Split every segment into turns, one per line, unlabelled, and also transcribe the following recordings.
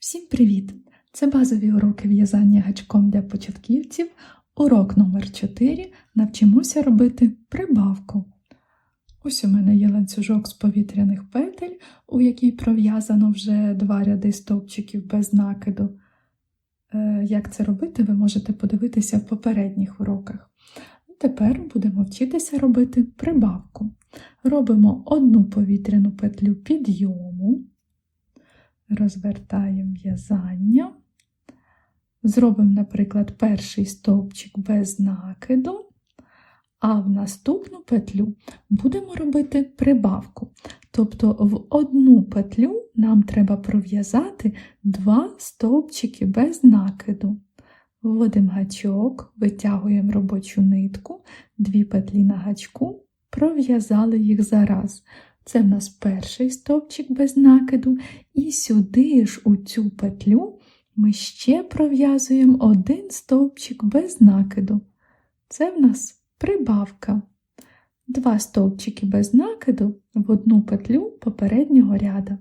Всім привіт! Це базові уроки в'язання гачком для початківців. Урок номер 4 Навчимося робити прибавку. Ось у мене є ланцюжок з повітряних петель, у якій пров'язано вже два ряди стовпчиків без накиду. Е, Як це робити, ви можете подивитися в попередніх уроках. Тепер будемо вчитися робити прибавку. Робимо одну повітряну петлю підйому розвертаємо в'язання. Зробимо, наприклад, перший стовпчик без накиду, а в наступну петлю будемо робити прибавку. Тобто в одну петлю нам треба пров'язати два стовпчики без накиду. Вводимо гачок, витягуємо робочу нитку, дві петлі на гачку, пров'язали їх зараз. Це в нас перший стовпчик без накиду, і сюди ж у цю петлю ми ще пров'язуємо один стовпчик без накиду. Це в нас прибавка. Два стовпчики без накиду в одну петлю попереднього ряда.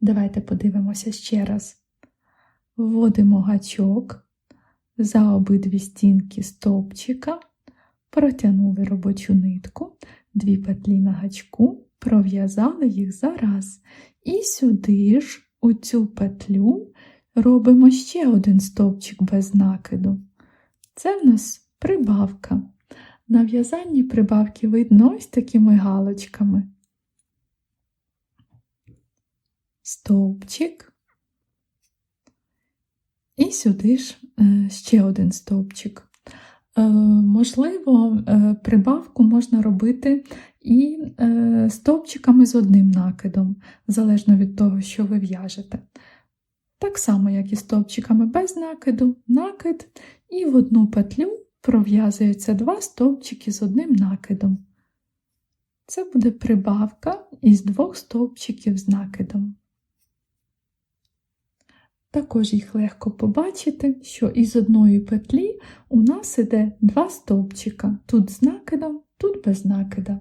Давайте подивимося ще раз. Вводимо гачок за обидві стінки стовпчика, протягнули робочу нитку, дві петлі на гачку пров'язали їх зараз. І сюди ж, у цю петлю, робимо ще один стовпчик без накиду. Це в нас прибавка. На в'язанні прибавки видно ось такими галочками. Стовпчик. І сюди ж е, ще один стовпчик. Е, можливо, е, прибавку можна робити і е, стовпчиками з одним накидом, залежно від того, що ви в'яжете. Так само, як і стовпчиками без накиду, накид, і в одну петлю пров'язується два стовпчики з одним накидом. Це буде прибавка із двох стовпчиків з накидом. Також їх легко побачити, що із одної петлі у нас іде два стовпчика, тут з накидом, тут без накида.